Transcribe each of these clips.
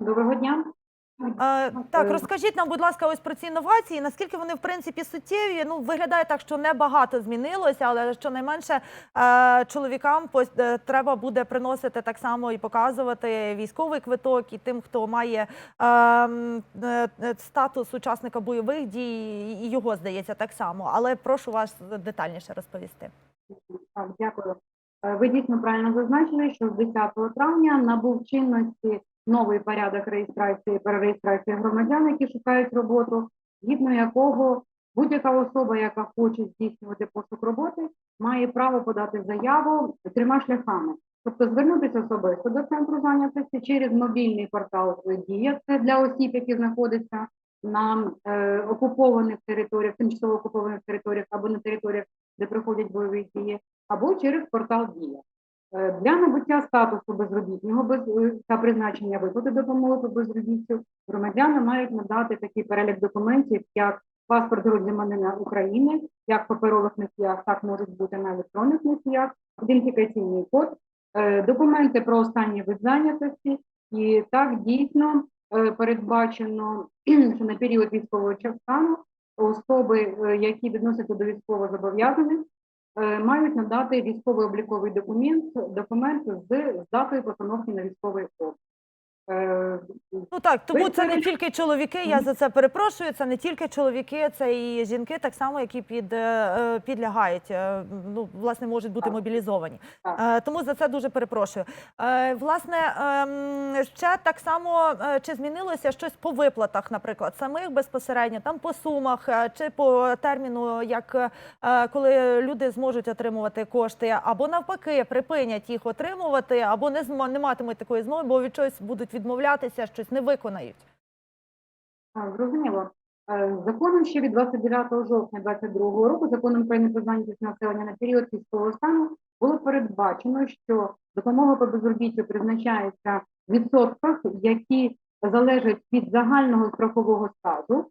Доброго дня. Е, Так, розкажіть нам, будь ласка, ось про ці інновації. Наскільки вони в принципі суттєві? Ну виглядає так, що небагато змінилося, але щонайменше е, чоловікам пос- е, треба буде приносити так само і показувати військовий квиток, і тим, хто має е, м, е, е, статус учасника бойових дій, і його здається так само. Але прошу вас детальніше розповісти. Так, дякую. Е, Ви дійсно правильно зазначили, що з 10 травня набув чинності новий порядок реєстрації перереєстрації громадян, які шукають роботу, згідно якого будь-яка особа, яка хоче здійснювати пошук роботи, має право подати заяву трьома шляхами. Тобто звернутися особисто до центру зайнятості через мобільний портал Дія, це для осіб, які знаходяться на е, окупованих територіях, тимчасово окупованих територіях або на територіях, де проходять бойові дії, або через портал Дія. Е, Для набуття статусу безробітного без, е, та призначення виплати допомоги по безробіттю громадяни мають надати такий перелік документів, як паспорт громадянина України, як паперових носіях, так можуть бути на електронних носіях, ідентифікаційний код, е, документи про останній вид зайнятості, і так дійсно передбачено, що на період військового стану особи, які відносяться до військовозобов'язаних, е, мають надати військовий обліковий документ, документ з датою постановки на військовий облік. Е, Ну так, тому це не тільки чоловіки. Я за це перепрошую. Це не тільки чоловіки, це і жінки, так само, які під е, е, підлягають. Ну власне можуть бути мобілізовані. Тому за це дуже перепрошую. Власне, ем, ще так само чи змінилося щось по виплатах, наприклад, самих безпосередньо, там по сумах чи по терміну, як коли люди зможуть отримувати кошти, або навпаки припинять їх отримувати, або не матимуть такої змоги, бо від чогось будуть відмовлятися, щось не виконають. Зрозуміло. Е, Законом ще від 29 жовтня 2022 року, законом про зайнятість населення на період військового стану, було передбачено, що допомога по безробіттю призначається в відсотках, які залежать від загального страхового стажу,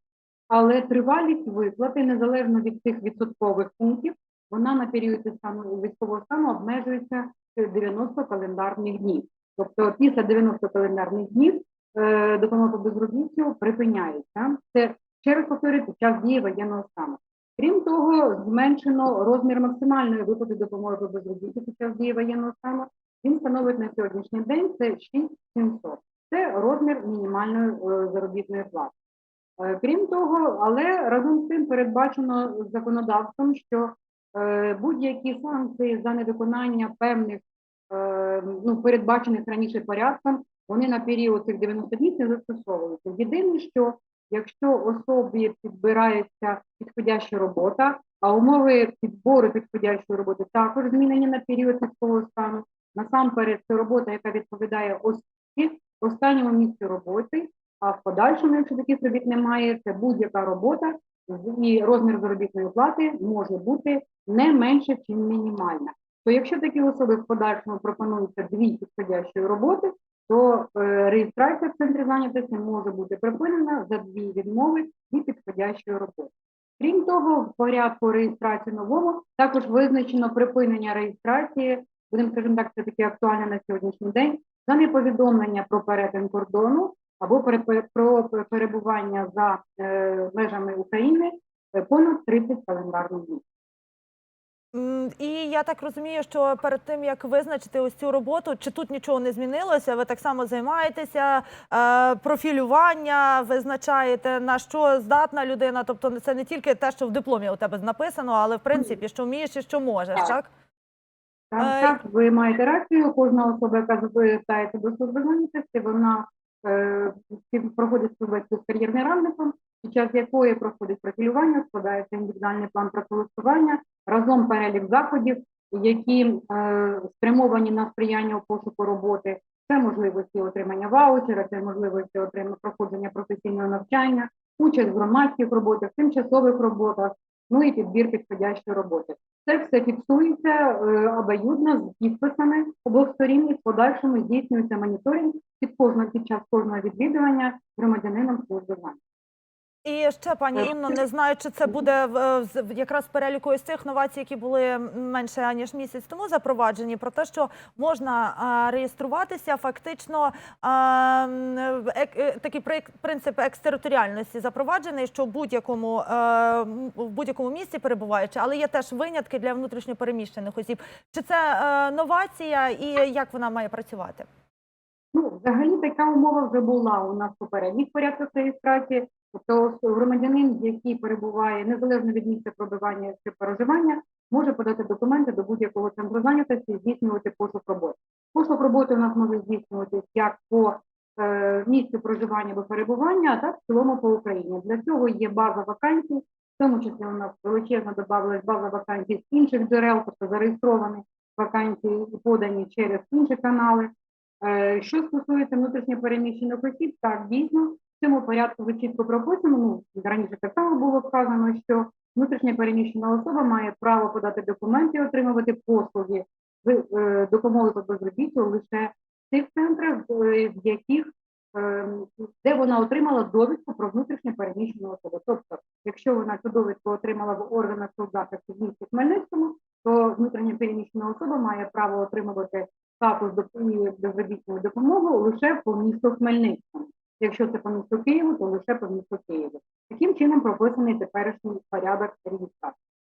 але тривалість виплати, незалежно від цих відсоткових пунктів, вона на період стану військового стану обмежується 90 календарних днів. Тобто після 90 календарних днів е, допомога по безробіттю припиняється. Це ще раз повторюю, під час дії воєнного стану. Крім того, зменшено розмір максимальної виплати допомоги по безробіттю під час дії воєнного стану. Він становить на сьогоднішній день це 6700. Це розмір мінімальної е, заробітної плати. Е, Крім того, але разом з тим передбачено законодавством, що будь-які санкції за невиконання певних ну, передбачених раніше порядком, вони на період цих 90 днів не застосовуються. Єдине, що якщо особі підбирається підходяща робота, а умови підбору підходящої роботи також змінені на період військового стану, насамперед це робота, яка відповідає освіті, останньому місцю роботи, а в подальшому, якщо таких робіт немає, це будь-яка робота і розмір заробітної плати може бути не менше, ніж мінімальна. То якщо такі особи в подальшому пропонуються дві підходящі роботи, то е, реєстрація в центрі зайнятості може бути припинена за дві відмови і підходящої роботи. Крім того, в порядку реєстрації нового також визначено припинення реєстрації, будемо скажімо так, це таке актуальне на сьогоднішній день, за неповідомлення про перетин кордону або про перебування за е, межами України е, понад 30 календарних днів. І я так розумію, що перед тим як визначити ось цю роботу, чи тут нічого не змінилося, ви так само займаєтеся е, профілювання, визначаєте на що здатна людина. Тобто це не тільки те, що в дипломі у тебе написано, але в принципі, що вмієш і що можеш, Так. так? Так, Е, так, ви маєте рацію. Кожна особа, яка звертається до служби зайнятості, вона е, проходить співбесіду з кар'єрним радником, під час якої проходить профілювання, складається індивідуальний план працевлаштування, разом перелік заходів, які е, спрямовані на сприяння у пошуку роботи. Це можливості отримання ваучера, це можливості отримання проходження професійного навчання, участь в громадських роботах, тимчасових роботах, ну і підбір підходящої роботи. Це все фіксується е, обоюдно з підписами обох сторін і в подальшому здійснюється моніторинг під кожного під час кожного відвідування громадянином служби. І ще пані Е, Інно, не знаю, чи це буде в, якраз переліку із цих новацій, які були менше ніж місяць тому запроваджені, про те, що можна реєструватися фактично е, такий принцип екстериторіальності запроваджений, що в будь-якому е, в будь-якому місці перебуваючи, але є теж винятки для внутрішньопереміщених осіб. Чи це новація і як вона має працювати? Взагалі така умова вже була у нас попередніх порядках реєстрації. Тобто громадянин, який перебуває незалежно від місця пробивання чи проживання, може подати документи до будь-якого центру зайнятості і здійснювати пошук роботи. Пошук роботи у нас може здійснюватись як по е, місцю проживання або перебування, а так в цілому по Україні. Для цього є база вакансій, в тому числі у нас величезно додавалась база вакансій з інших джерел, тобто зареєстровані вакансії подані через інші канали. Е, Що стосується внутрішньопереміщених осіб, так дійсно в цьому порядку ви чітко прописано. Ну раніше так само було вказано, що внутрішньопереміщена особа має право подати документи, отримувати послуги з е, допомоги по безробіттю лише в тих центрах, в яких е, де вона отримала довідку про внутрішньо переміщену особу. Тобто, якщо вона цю довідку отримала в органах соцзахисту в місті Хмельницькому, то внутрішньо переміщена особа має право отримувати статус безробітну допомогу лише по місту Хмельницькому. Якщо це по місту Києву, то лише по місту Києву. Таким чином прописаний теперішній порядок реєстрації.